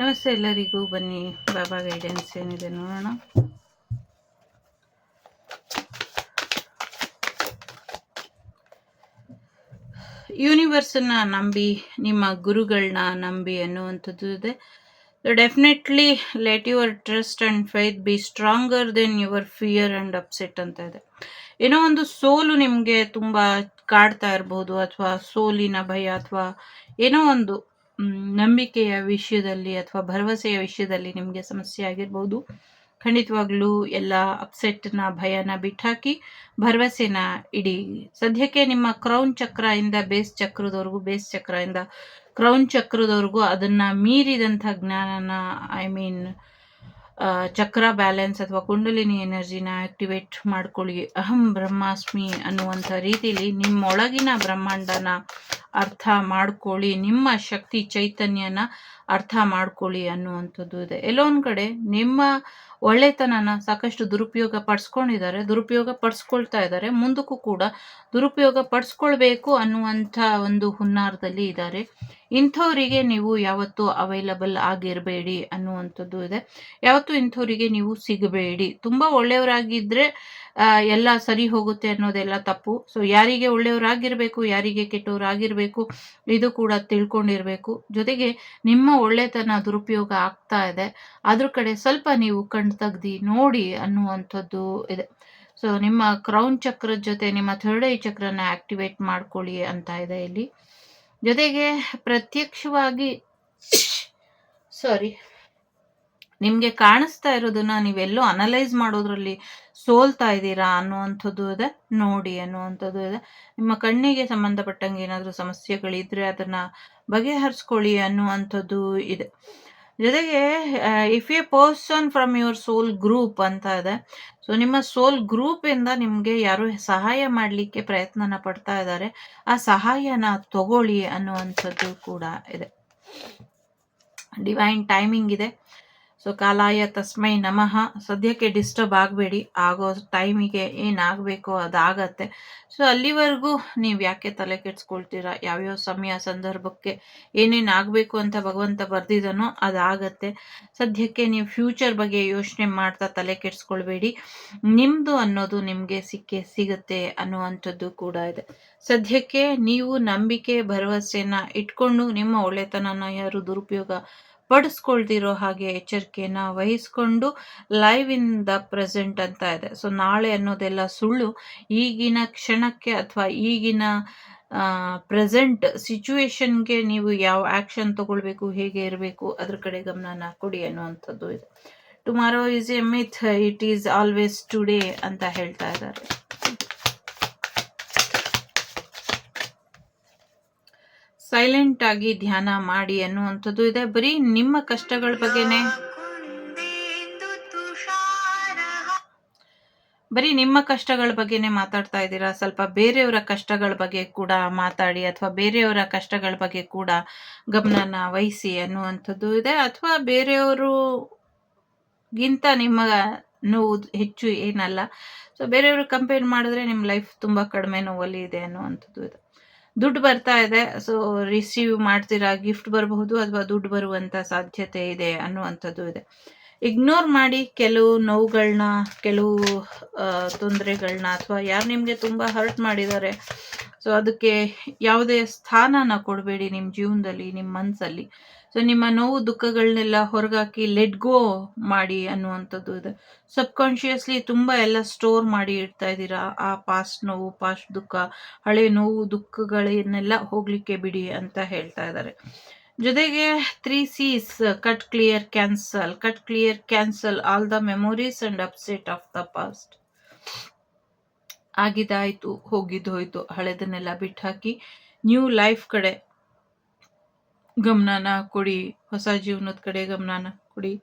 ನಮಸ್ತೆ ಎಲ್ಲರಿಗೂ. ಬನ್ನಿ, ಬಾಬಾ ಗೈಡೆನ್ಸ್ ಏನಿದೆ ನೋಡೋಣ. ಯೂನಿವರ್ಸನ್ನ ನಂಬಿ, ನಿಮ್ಮ ಗುರುಗಳನ್ನ ನಂಬಿ ಅನ್ನುವಂಥದ್ದು ಇದೆ. Definitely let your trust and faith be stronger then your fear and upset ಅಂತ ಇದೆ. ಏನೋ ಒಂದು ಸೋಲು ನಿಮಗೆ ತುಂಬ ಕಾಡ್ತಾ ಇರ್ಬೋದು, ಅಥವಾ ಸೋಲಿನ ಭಯ, ಅಥವಾ ಏನೋ ಒಂದು ನಂಬಿಕೆಯ ವಿಷಯದಲ್ಲಿ ಅಥವಾ ಭರವಸೆಯ ವಿಷಯದಲ್ಲಿ ನಿಮಗೆ ಸಮಸ್ಯೆ ಆಗಿರ್ಬೋದು, ಖಂಡಿತವಾಗ್ಲೂ ಎಲ್ಲ ಅಪ್ಸೆಟ್ನ ಭಯನ ಬಿಟ್ಟಾಕಿ ಭರವಸೆನ ಇಡಿ. ಸದ್ಯಕ್ಕೆ ನಿಮ್ಮ ಕ್ರೌನ್ ಚಕ್ರದಿಂದ ಬೇಸ್ ಚಕ್ರದವರೆಗೂ ಬೇಸ್ ಚಕ್ರದಿಂದ ಕ್ರೌನ್ ಚಕ್ರದವರೆಗೂ ಅದನ್ನು ಮೀರಿದಂಥ ಜ್ಞಾನನ ಐ ಮೀನ್ ಚಕ್ರ ಬ್ಯಾಲೆನ್ಸ್ ಅಥವಾ ಕುಂಡಲಿನಿ ಎನರ್ಜಿನ ಆಕ್ಟಿವೇಟ್ ಮಾಡ್ಕೊಳ್ಳಿ. ಅಹಂ ಬ್ರಹ್ಮಾಸ್ಮಿ ಅನ್ನುವಂಥ ರೀತಿಯಲ್ಲಿ ನಿಮ್ಮೊಳಗಿನ ಬ್ರಹ್ಮಾಂಡನ ಅರ್ಥ ಮಾಡ್ಕೊಳ್ಳಿ. ನಿಮ್ಮ ಶಕ್ತಿ ಚೈತನ್ಯನ ಅರ್ಥ ಮಾಡ್ಕೊಳ್ಳಿ ಅನ್ನುವಂಥದ್ದು ಇದೆ. ಎಲ್ಲೋ ಒಂದು ಕಡೆ ನಿಮ್ಮ ಒಳ್ಳೆತನನ ಸಾಕಷ್ಟು ದುರುಪಯೋಗ ಪಡಿಸ್ಕೊಂಡಿದ್ದಾರೆ, ದುರುಪಯೋಗ ಪಡಿಸ್ಕೊಳ್ತಾ ಇದ್ದಾರೆ, ಮುಂದಕ್ಕೂ ಕೂಡ ದುರುಪಯೋಗ ಪಡಿಸ್ಕೊಳ್ಬೇಕು ಅನ್ನುವಂಥ ಒಂದು ಹುನ್ನಾರದಲ್ಲಿ ಇದ್ದಾರೆ. ಇಂಥವರಿಗೆ ನೀವು ಯಾವತ್ತೂ ಅವೈಲಬಲ್ ಆಗಿರಬೇಡಿ ಅನ್ನುವಂಥದ್ದು ಇದೆ. ಯಾವತ್ತೂ ಇಂಥವರಿಗೆ ನೀವು ಸಿಗಬೇಡಿ. ತುಂಬ ಒಳ್ಳೆಯವರಾಗಿದ್ದರೆ ಎಲ್ಲ ಸರಿ ಹೋಗುತ್ತೆ ಅನ್ನೋದೆಲ್ಲ ತಪ್ಪು. ಸೊ ಯಾರಿಗೆ ಒಳ್ಳೆಯವರಾಗಿರಬೇಕು, ಯಾರಿಗೆ ಕೆಟ್ಟವರಾಗಿರಬೇಕು, ಇದು ಕೂಡ ತಿಳ್ಕೊಂಡಿರಬೇಕು. ಜೊತೆಗೆ ನಿಮ್ಮ ಒಳ್ಳೆತನ ದುರುಪಯೋಗ ಆಗ್ತಾ ಇದೆ. ಅದ್ರ ಕಡೆ ಸ್ವಲ್ಪ ನೀವು ಕಣ್ ತೆಗ್ದು ನೋಡಿ ಅನ್ನುವಂಥದ್ದು ಇದೆ. ಸೊ ನಿಮ್ಮ ಕ್ರೌನ್ ಚಕ್ರದ ಜೊತೆ ನಿಮ್ಮ ಥರ್ಡ್ ಐ ಚಕ್ರನ ಆಕ್ಟಿವೇಟ್ ಮಾಡ್ಕೊಳ್ಳಿ ಅಂತ ಇದೆ ಇಲ್ಲಿ. ಜೊತೆಗೆ ಪ್ರತ್ಯಕ್ಷವಾಗಿ ಸಾರಿ ನಿಮಗೆ ಕಾಣಿಸ್ತಾ ಇರೋದನ್ನ ನೀವೆಲ್ಲೋ ಅನಲೈಸ್ ಮಾಡೋದ್ರಲ್ಲಿ ಸೋಲ್ತಾ ಇದ್ದೀರಾ ಅನ್ನುವಂಥದ್ದು ಇದೆ. ನೋಡಿ ಅನ್ನುವಂಥದ್ದು ಇದೆ. ನಿಮ್ಮ ಕಣ್ಣಿಗೆ ಸಂಬಂಧಪಟ್ಟಂಗೆ ಏನಾದರೂ ಸಮಸ್ಯೆಗಳಿದ್ರೆ ಅದನ್ನ ಬಗೆಹರಿಸ್ಕೊಳ್ಳಿ ಅನ್ನುವಂಥದ್ದು ಇದೆ. ಜೊತೆಗೆ if a person from your soul group ಅಂತ ಇದೆ. ಸೊ ನಿಮ್ಮ ಸೋಲ್ ಗ್ರೂಪ್ ಇಂದ ನಿಮಗೆ ಯಾರು ಸಹಾಯ ಮಾಡಲಿಕ್ಕೆ ಪ್ರಯತ್ನನ ಪಡ್ತಾ ಇದ್ದಾರೆ, ಆ ಸಹಾಯನ ತಗೊಳ್ಳಿ ಅನ್ನುವಂಥದ್ದು ಕೂಡ ಇದೆ. ಡಿವೈನ್ ಟೈಮಿಂಗ್ ಇದೆ. ಸೊ ಕಾಲಾಯ ತಸ್ಮೈ ನಮಃ. ಸದ್ಯಕ್ಕೆ ಡಿಸ್ಟರ್ಬ್ ಆಗಬೇಡಿ. ಆಗೋ ಟೈಮಿಗೆ ಏನಾಗಬೇಕು ಅದಾಗತ್ತೆ. ಸೊ ಅಲ್ಲಿವರೆಗೂ ನೀವು ಯಾಕೆ ತಲೆ ಕೆಡ್ಸ್ಕೊಳ್ತೀರಾ? ಯಾವ್ಯಾವ ಸಮಯ, ಸಂದರ್ಭಕ್ಕೆ ಏನೇನು ಆಗಬೇಕು ಅಂತ ಭಗವಂತ ಬರ್ದಿದನೋ ಅದಾಗತ್ತೆ. ಸದ್ಯಕ್ಕೆ ನೀವು ಫ್ಯೂಚರ್ ಬಗ್ಗೆ ಯೋಚನೆ ಮಾಡ್ತಾ ತಲೆ ಕೆಡ್ಸ್ಕೊಳ್ಬೇಡಿ. ನಿಮ್ಮದು ಅನ್ನೋದು ನಿಮಗೆ ಸಿಕ್ಕೇ ಸಿಗುತ್ತೆ ಅನ್ನುವಂಥದ್ದು ಕೂಡ ಇದೆ. ಸದ್ಯಕ್ಕೆ ನೀವು ನಂಬಿಕೆ, ಭರವಸೆನ ಇಟ್ಕೊಂಡು ನಿಮ್ಮ ಒಳ್ಳೆತನನ ಯಾರು ದುರುಪಯೋಗ ಪಡಿಸ್ಕೊಳ್ದಿರೋ ಹಾಗೆ ಎಚ್ಚರಿಕೆಯನ್ನು ವಹಿಸ್ಕೊಂಡು ಲೈವ್ ಇನ್ ದ ಪ್ರೆಸೆಂಟ್ ಅಂತ ಇದೆ. ಸೊ ನಾಳೆ ಅನ್ನೋದೆಲ್ಲ ಸುಳ್ಳು. ಈಗಿನ ಕ್ಷಣಕ್ಕೆ ಅಥವಾ ಈಗಿನ ಪ್ರೆಸೆಂಟ್ ಸಿಚುವೇಶನ್ಗೆ ನೀವು ಯಾವ ಆ್ಯಕ್ಷನ್ ತಗೊಳ್ಬೇಕು, ಹೇಗೆ ಇರಬೇಕು, ಅದ್ರ ಕಡೆ ಗಮನನ ಕೊಡಿ ಅನ್ನುವಂಥದ್ದು ಇದೆ. Tomorrow is a myth it is always today ಅಂತ ಹೇಳ್ತಾ ಇದ್ದಾರೆ. ಸೈಲೆಂಟ್ ಆಗಿ ಧ್ಯಾನ ಮಾಡಿ ಅನ್ನುವಂಥದ್ದು ಇದೆ. ಬರೀ ನಿಮ್ಮ ಕಷ್ಟಗಳ ಬಗ್ಗೆನೆ. ಬರೀ ನಿಮ್ಮ ಕಷ್ಟಗಳ ಬಗ್ಗೆನೆ ಮಾತಾಡ್ತಾ ಇದ್ದೀರಾ? ಸ್ವಲ್ಪ ಬೇರೆಯವರ ಕಷ್ಟಗಳ ಬಗ್ಗೆ ಕೂಡ ಮಾತಾಡಿ ಅಥವಾ ಬೇರೆಯವರ ಕಷ್ಟಗಳ ಬಗ್ಗೆ ಕೂಡ ಗಮನನ ವಹಿಸಿ ಅನ್ನುವಂಥದ್ದು ಇದೆ. ಅಥವಾ ಬೇರೆಯವರು ಗಿಂತ ನಿಮ್ಮ ನೋವು ಹೆಚ್ಚು ಏನಲ್ಲ. ಸೊ ಬೇರೆಯವರು ಕಂಪೇರ್ ಮಾಡಿದ್ರೆ ನಿಮ್ಮ ಲೈಫ್ ತುಂಬ ಕಡಿಮೆ ನೋವಲ್ಲಿ ಇದೆ ಅನ್ನುವಂಥದ್ದು ಇದೆ. ದುಡ್ಡು ಬರ್ತಾ ಇದೆ. ಸೊ ರಿಸೀವ್ ಮಾಡ್ತೀರಾ ಗಿಫ್ಟ್ ಬರಬಹುದು ಅಥವಾ ದುಡ್ಡು ಬರುವಂಥ ಸಾಧ್ಯತೆ ಇದೆ ಅನ್ನುವಂಥದ್ದು ಇದೆ. ಇಗ್ನೋರ್ ಮಾಡಿ ಕೆಲವು ನೋವುಗಳನ್ನ ಕೆಲವು ತೊಂದರೆಗಳನ್ನ ಅಥವಾ ಯಾರು ನಿಮಗೆ ತುಂಬ ಹರ್ಟ್ ಮಾಡಿದ್ದಾರೆ. ಸೊ ಅದಕ್ಕೆ ಯಾವುದೇ ಸ್ಥಾನನ ಕೊಡಬೇಡಿ ನಿಮ್ಮ ಜೀವನದಲ್ಲಿ ನಿಮ್ಮ ಮನಸ್ಸಲ್ಲಿ ಸೊ ನಿಮ್ಮ ನೋವು ದುಃಖಗಳನ್ನೆಲ್ಲ ಹೊರಗಾಕಿ ಲೆಟ್ ಗೋ ಮಾಡಿ ಅನ್ನುವಂಥದ್ದು ಇದೆ. ಸಬ್ಕಾನ್ಷಿಯಸ್ಲಿ ತುಂಬ ಎಲ್ಲ ಸ್ಟೋರ್ ಮಾಡಿ ಇಡ್ತಾ ಇದ್ದೀರಾ? ಆ ಪಾಸ್ಟ್ ನೋವು ಪಾಸ್ಟ್ ದುಃಖ, ಹಳೆ ನೋವು, ದುಃಖಗಳನ್ನೆಲ್ಲ ಹೋಗ್ಲಿಕ್ಕೆ ಬಿಡಿ ಅಂತ ಹೇಳ್ತಾ ಇದ್ದಾರೆ. ಜೊತೆಗೆ three Cs cut clear cancel cut clear cancel all the memories and upset of the past ಆಗಿದ್ದಾಯ್ತು ಹೋಗಿದ್ದು ಹೋಯ್ತು ಹಳೆದನ್ನೆಲ್ಲ ಬಿಟ್ಟು ಹಾಕಿ ನ್ಯೂ ಲೈಫ್ ಕಡೆ ಗಮನನ ಕೊಡಿ, ಹೊಸ ಜೀವನದ ಕಡೆ ಗಮನನ ಕೊಡಿ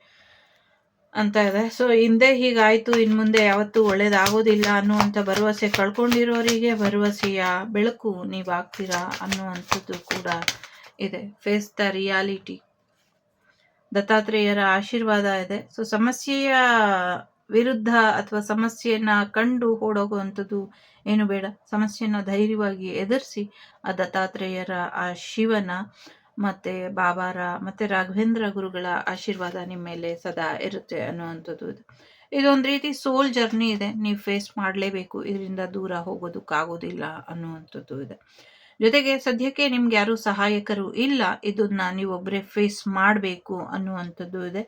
ಅಂತ ಇದೆ. ಸೊ ಹಿಂದೆ ಹೀಗಾಯ್ತು ಇನ್ನು ಮುಂದೆ ಯಾವತ್ತೂ ಒಳ್ಳೇದಾಗೋದಿಲ್ಲ ಅನ್ನುವಂಥ ಭರವಸೆ ಕಳ್ಕೊಂಡಿರೋರಿಗೆ ಭರವಸೆಯ ಬೆಳಕು ನೀವು ಆಗ್ತೀರಾ ಅನ್ನುವಂಥದ್ದು ಕೂಡ ಇದೆ. ಫೇಸ್ ದ ರಿಯಾಲಿಟಿ ದತ್ತಾತ್ರೇಯರ ಆಶೀರ್ವಾದ ಇದೆ. ಸೊ ಸಮಸ್ಯೆಯ ವಿರುದ್ಧ ಅಥವಾ ಸಮಸ್ಯೆಯನ್ನ ಕಂಡು ಓಡೋಗುವಂಥದ್ದು ಏನು ಬೇಡ. ಸಮಸ್ಯೆನ ಧೈರ್ಯವಾಗಿ ಎದುರಿಸಿ ಆ ದತ್ತಾತ್ರೇಯರ ಆ ಶಿವನ ಮತ್ತು ಬಾಬಾರ, ಮತ್ತು ರಾಘವೇಂದ್ರ ಗುರುಗಳ ಆಶೀರ್ವಾದ ನಿಮ್ಮ ಮೇಲೆ ಸದಾ ಇರುತ್ತೆ ಅನ್ನುವಂಥದ್ದು ಇದೆ. ಇದೊಂದು ರೀತಿ ಸೋಲ್ ಜರ್ನಿ ಇದೆ. ನೀವು ಫೇಸ್ ಮಾಡಲೇಬೇಕು. ಇದರಿಂದ ದೂರ ಹೋಗೋದಕ್ಕಾಗೋದಿಲ್ಲ ಅನ್ನುವಂಥದ್ದು ಇದೆ. ಜೊತೆಗೆ ಸದ್ಯಕ್ಕೆ ನಿಮ್ಗೆ ಯಾರು ಸಹಾಯಕರು ಇಲ್ಲ. ಇದನ್ನ ನೀವೊಬ್ಬರೇ ಫೇಸ್ ಮಾಡಬೇಕು ಅನ್ನುವಂಥದ್ದು ಇದೆ.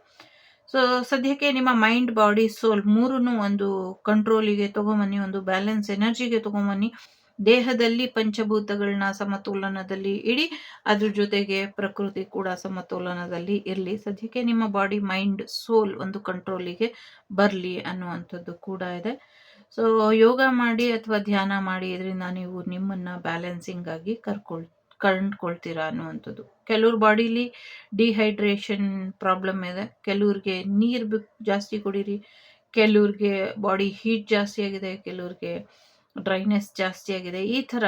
ಸೊ ಸದ್ಯಕ್ಕೆ ನಿಮ್ಮ ಮೈಂಡ್ ಬಾಡಿ ಸೋಲ್ ಮೂರೂ ಒಂದು ಕಂಟ್ರೋಲಿಗೆ ತಗೊಂಬನ್ನಿ, ಒಂದು ಬ್ಯಾಲೆನ್ಸ್ ಎನರ್ಜಿಗೆ ತಗೊಂಬನ್ನಿ. ದೇಹದಲ್ಲಿ ಪಂಚಭೂತಗಳನ್ನ ಸಮತೋಲನದಲ್ಲಿ ಇಡಿ, ಅದ್ರ ಜೊತೆಗೆ ಪ್ರಕೃತಿ ಕೂಡ ಸಮತೋಲನದಲ್ಲಿ ಇರಲಿ. ಸದ್ಯಕ್ಕೆ ನಿಮ್ಮ ಬಾಡಿ ಮೈಂಡ್ ಸೋಲ್ ಒಂದು ಕಂಟ್ರೋಲಿಗೆ ಬರಲಿ ಅನ್ನುವಂಥದ್ದು ಕೂಡ ಇದೆ. ಸೊ ಯೋಗ ಮಾಡಿ ಅಥವಾ ಧ್ಯಾನ ಮಾಡಿ ಇದರಿಂದ ನೀವು ನಿಮ್ಮನ್ನ ಬ್ಯಾಲೆನ್ಸಿಂಗ್ ಆಗಿ ಕರ್ಕೊಳ್ ಕಂಡ್ಕೊಳ್ತೀರಾ ಅನ್ನುವಂಥದ್ದು. ಕೆಲವ್ರ ಬಾಡಿಲಿ ಡಿಹೈಡ್ರೇಷನ್ ಪ್ರಾಬ್ಲಮ್ ಇದೆ. ಕೆಲವ್ರಿಗೆ ನೀರು ಜಾಸ್ತಿ ಕುಡೀರಿ. ಕೆಲವ್ರಿಗೆ ಬಾಡಿ ಹೀಟ್ ಜಾಸ್ತಿ ಆಗಿದೆ. ಕೆಲವ್ರಿಗೆ ಡ್ರೈನೆಸ್ ಜಾಸ್ತಿ ಆಗಿದೆ. ಈ ಥರ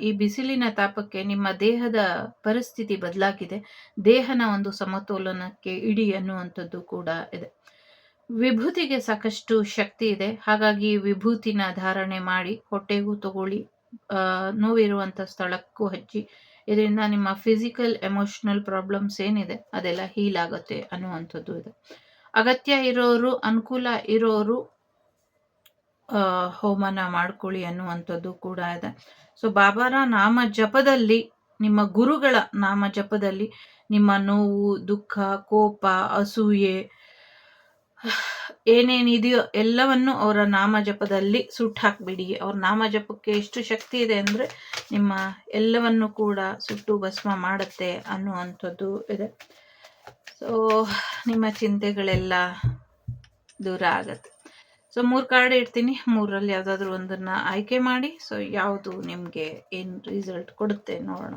ಈ ಬಿಸಿಲಿನ ತಾಪಕ್ಕೆ ನಿಮ್ಮ ದೇಹದ ಪರಿಸ್ಥಿತಿ ಬದಲಾಗಿದೆ. ದೇಹನ ಒಂದು ಸಮತೋಲನಕ್ಕೆ ಇಡಿ ಅನ್ನುವಂಥದ್ದು ಕೂಡ ಇದೆ. ವಿಭೂತಿಗೆ ಸಾಕಷ್ಟು ಶಕ್ತಿ ಇದೆ. ಹಾಗಾಗಿ ವಿಭೂತಿನ ಧಾರಣೆ ಮಾಡಿ ಹೊಟ್ಟೆಗೂ ತಗೊಳ್ಳಿ ನೋವಿರುವಂಥ ಸ್ಥಳಕ್ಕೂ ಹಚ್ಚಿ. ಇದರಿಂದ ನಿಮ್ಮ ಫಿಸಿಕಲ್, ಎಮೋಷನಲ್ ಪ್ರಾಬ್ಲಮ್ಸ್ ಏನಿದೆ, ಅದೆಲ್ಲ ಹೀಲ್ ಆಗುತ್ತೆ ಅನ್ನುವಂಥದ್ದು ಇದೆ. ಅಗತ್ಯ ಇರೋರು, ಅನುಕೂಲ ಇರೋರು ಹೋಮನ ಮಾಡ್ಕೊಳ್ಳಿ ಅನ್ನುವಂಥದ್ದು ಕೂಡ ಇದೆ. ಸೊ ಬಾಬಾರ, ನಾಮ ಜಪದಲ್ಲಿ, ನಿಮ್ಮ ಗುರುಗಳ ನಾಮ ಜಪದಲ್ಲಿ ನಿಮ್ಮ ನೋವು, ದುಃಖ, ಕೋಪ, ಅಸೂಯೆ, ಏನೇನಿದೆಯೋ ಎಲ್ಲವನ್ನು ಅವರ ನಾಮ ಜಪದಲ್ಲಿ ಸುಟ್ಟು ಹಾಕ್ಬಿಡಿ. ಅವ್ರ ನಾಮ ಜಪಕ್ಕೆ ಎಷ್ಟು ಶಕ್ತಿ ಇದೆ ಅಂದರೆ ನಿಮ್ಮ ಎಲ್ಲವನ್ನು ಕೂಡ ಸುಟ್ಟು ಭಸ್ಮ ಮಾಡುತ್ತೆ ಅನ್ನುವಂಥದ್ದು ಇದೆ. ಸೊ ನಿಮ್ಮ ಚಿಂತೆಗಳೆಲ್ಲ ದೂರ ಆಗತ್ತೆ. ಸೊ ಮೂರು ಕಾರ್ಡ್ ಇಡ್ತೀನಿ. ಮೂರಲ್ಲಿ ಯಾವುದಾದ್ರೂ ಒಂದನ್ನು ಆಯ್ಕೆ ಮಾಡಿ. ಸೊ ಯಾವುದು ನಿಮಗೆ ಏನು ರಿಸಲ್ಟ್ ಕೊಡುತ್ತೆ ನೋಡೋಣ.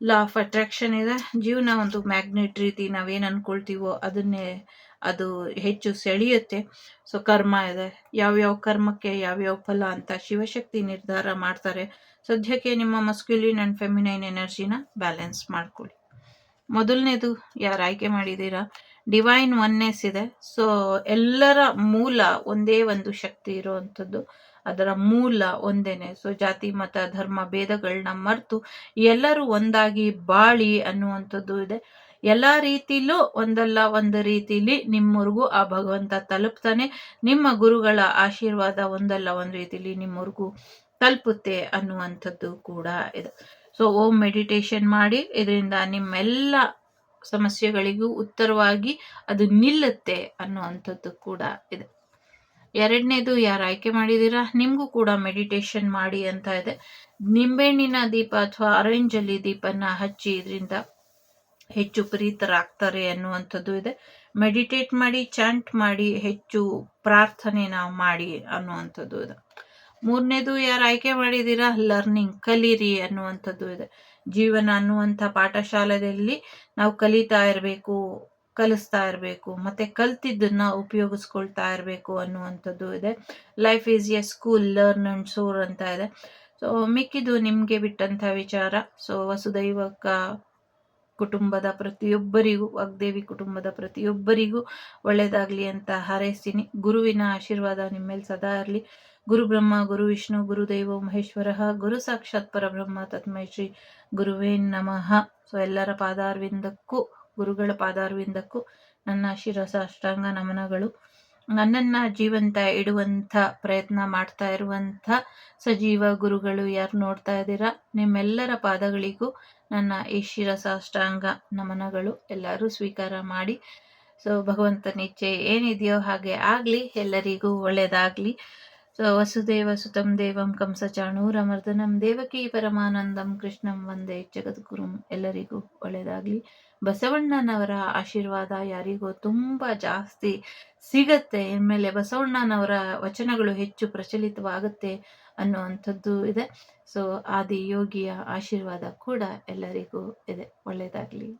ಲಾ ಆಫ್ ಅಟ್ರಾಕ್ಷನ್ ಇದೆ. ಜೀವನ ಒಂದು ಮ್ಯಾಗ್ನೆಟ್ ರೀತಿ ನಾವೇನು ಅಂದ್ಕೊಳ್ತೀವೋ ಅದನ್ನೇ ಅದು ಹೆಚ್ಚು ಸೆಳೆಯುತ್ತೆ. ಸೊ ಕರ್ಮ ಇದೆ. ಯಾವ್ಯಾವ ಕರ್ಮಕ್ಕೆ ಯಾವ್ಯಾವ ಫಲ ಅಂತ ಶಿವಶಕ್ತಿ ನಿರ್ಧಾರ ಮಾಡ್ತಾರೆ. ಸದ್ಯಕ್ಕೆ ನಿಮ್ಮ ಮಸ್ಕ್ಯುಲಿನ್ ಆ್ಯಂಡ್ ಫೆಮಿನೈನ್ ಎನರ್ಜಿನ ಬ್ಯಾಲೆನ್ಸ್ ಮಾಡ್ಕೊಳ್ಳಿ. ಮೊದಲನೇದು ಯಾರು ಆಯ್ಕೆ ಮಾಡಿದ್ದೀರಾ? ಡಿವೈನ್ ಒನ್ನೆಸ್ ಇದೆ. ಸೊ ಎಲ್ಲರ ಮೂಲ ಒಂದೇ ಒಂದು ಶಕ್ತಿ ಇರುವಂಥದ್ದು. ಅದರ ಮೂಲ ಒಂದೇನೆ. ಸೊ ಜಾತಿ, ಮತ, ಧರ್ಮ ಭೇದಗಳನ್ನ ಮರೆತು ಎಲ್ಲರೂ ಒಂದಾಗಿ ಬಾಳಿ ಅನ್ನುವಂಥದ್ದು ಇದೆ. ಎಲ್ಲ ರೀತಿಲೂ ಒಂದಲ್ಲ, ಒಂದು ರೀತಿಲಿ ನಿಮ್ಮವ್ರಿಗೂ ಆ ಭಗವಂತ ತಲುಪ್ತಾನೆ. ನಿಮ್ಮ ಗುರುಗಳ ಆಶೀರ್ವಾದ ಒಂದಲ್ಲ, ಒಂದು ರೀತಿಲಿ ನಿಮ್ಮವ್ರಿಗೂ ತಲುಪುತ್ತೆ ಅನ್ನುವಂಥದ್ದು ಕೂಡ ಇದೆ. ಸೊ ಓಂ ಮೆಡಿಟೇಷನ್ ಮಾಡಿ, ಇದರಿಂದ ನಿಮ್ಮೆಲ್ಲ ಸಮಸ್ಯೆಗಳಿಗೂ ಉತ್ತರವಾಗಿ ಅದು ನಿಲ್ಲುತ್ತೆ ಅನ್ನುವಂಥದ್ದು ಕೂಡ ಇದೆ. ಎರಡನೇದು ಯಾರು ಆಯ್ಕೆ ಮಾಡಿದ್ದೀರಾ? ನಿಮಗೂ ಕೂಡ ಮೆಡಿಟೇಷನ್ ಮಾಡಿ ಅಂತ ಇದೆ. ನಿಂಬೆಹಣ್ಣಿನ ದೀಪ ಅಥವಾ ಅರೇಂಜಲ್ಲಿ ದೀಪನ ಹಚ್ಚಿ ಇದರಿಂದ ಹೆಚ್ಚು ಪ್ರೀತರಾಗ್ತಾರೆ ಅನ್ನುವಂಥದ್ದು ಇದೆ. ಮೆಡಿಟೇಟ್ ಮಾಡಿ ಚಾಂಟ್ ಮಾಡಿ, ಹೆಚ್ಚು ಪ್ರಾರ್ಥನೆ ನಾವು ಮಾಡಿ ಅನ್ನುವಂಥದ್ದು ಇದೆ. ಮೂರನೇದು ಯಾರು ಆಯ್ಕೆ ಮಾಡಿದ್ದೀರಾ ಲರ್ನಿಂಗ್, ಕಲೀರಿ ಅನ್ನುವಂಥದ್ದು ಇದೆ. ಜೀವನ ಅನ್ನುವಂಥ ಪಾಠಶಾಲೆಯಲ್ಲಿ ನಾವು ಕಲಿತಾ ಇರಬೇಕು, ಕಲಿಸ್ತಾ ಇರಬೇಕು, ಮತ್ತೆ ಕಲ್ತಿದ್ದನ್ನ ಉಪಯೋಗಿಸ್ಕೊಳ್ತಾ ಇರಬೇಕು ಅನ್ನುವಂಥದ್ದು ಇದೆ. Life is a school learn and soar ಅಂತ ಇದೆ. ಸೊ ಮಿಕ್ಕಿದು ನಿಮಗೆ ಬಿಟ್ಟಂಥ ವಿಚಾರ. ಸೊ ವಸುದೈವಕ ಕುಟುಂಬದ ಪ್ರತಿಯೊಬ್ಬರಿಗೂ, ವಾಗ್ದೇವಿ ಕುಟುಂಬದ ಪ್ರತಿಯೊಬ್ಬರಿಗೂ ಒಳ್ಳೆಯದಾಗಲಿ ಅಂತ ಹಾರೈಸ್ತೀನಿ. ಗುರುವಿನ ಆಶೀರ್ವಾದ ನಿಮ್ಮೇಲೆ ಸದಾ ಇರಲಿ. ಗುರು ಬ್ರಹ್ಮ, ಗುರು ವಿಷ್ಣು ಗುರುದೇವ ಮಹೇಶ್ವರ, ಗುರು ಸಾಕ್ಷಾತ್ ಪರಬ್ರಹ್ಮ, ತತ್ಮೈ ಶ್ರೀ ಗುರುವೇ ನಮಃ. ಸೊ ಎಲ್ಲರ ಪಾದಾರ್ವಿಂದಕ್ಕೂ, ಗುರುಗಳ ಪಾದಾರ್ವಿಂದಕ್ಕೂ ನನ್ನ ಶಿರಸ ಅಷ್ಟಾಂಗ ನಮನಗಳು. ನನ್ನನ್ನು ಜೀವಂತ ಇಡುವಂಥ ಪ್ರಯತ್ನ ಮಾಡ್ತಾ ಇರುವಂಥ ಸಜೀವ ಗುರುಗಳು ಯಾರು ನೋಡ್ತಾ ಇದ್ದೀರಾ? ನಿಮ್ಮೆಲ್ಲರ ಪಾದಗಳಿಗೂ ನನ್ನ ಈ ಶಿರಸಾಷ್ಟಾಂಗ ನಮನಗಳು. ಎಲ್ಲರೂ ಸ್ವೀಕಾರ ಮಾಡಿ. ಸೊ ಭಗವಂತನ ಇಚ್ಛೆ ಏನಿದೆಯೋ ಹಾಗೆ ಆಗಲಿ, ಎಲ್ಲರಿಗೂ ಒಳ್ಳೆಯದಾಗಲಿ ವಸುದೇವ ಸುತಂ ದೇವಂ ಕಂಸಚಾಣೂರಮರ್ದನಂ ದೇವಕಿ ಪರಮಾನಂದಂ ಕೃಷ್ಣಂ ವಂದೇ ಜಗದ್ಗುರುಂ ಎಲ್ಲರಿಗೂ ಒಳ್ಳೆಯದಾಗಲಿ. ಬಸವಣ್ಣನವರ ಆಶೀರ್ವಾದ ಯಾರಿಗೂ ತುಂಬ ಜಾಸ್ತಿ ಸಿಗತ್ತೆ. ಇನ್ಮೇಲೆ ಬಸವಣ್ಣನವರ ವಚನಗಳು ಹೆಚ್ಚು ಪ್ರಚಲಿತವಾಗುತ್ತೆ ಅನ್ನುವಂಥದ್ದು ಇದೆ. ಸೊ ಆದಿ ಯೋಗಿಯ ಆಶೀರ್ವಾದ ಕೂಡ ಎಲ್ಲರಿಗೂ ಇದೆ. ಒಳ್ಳೆಯದಾಗಲಿ.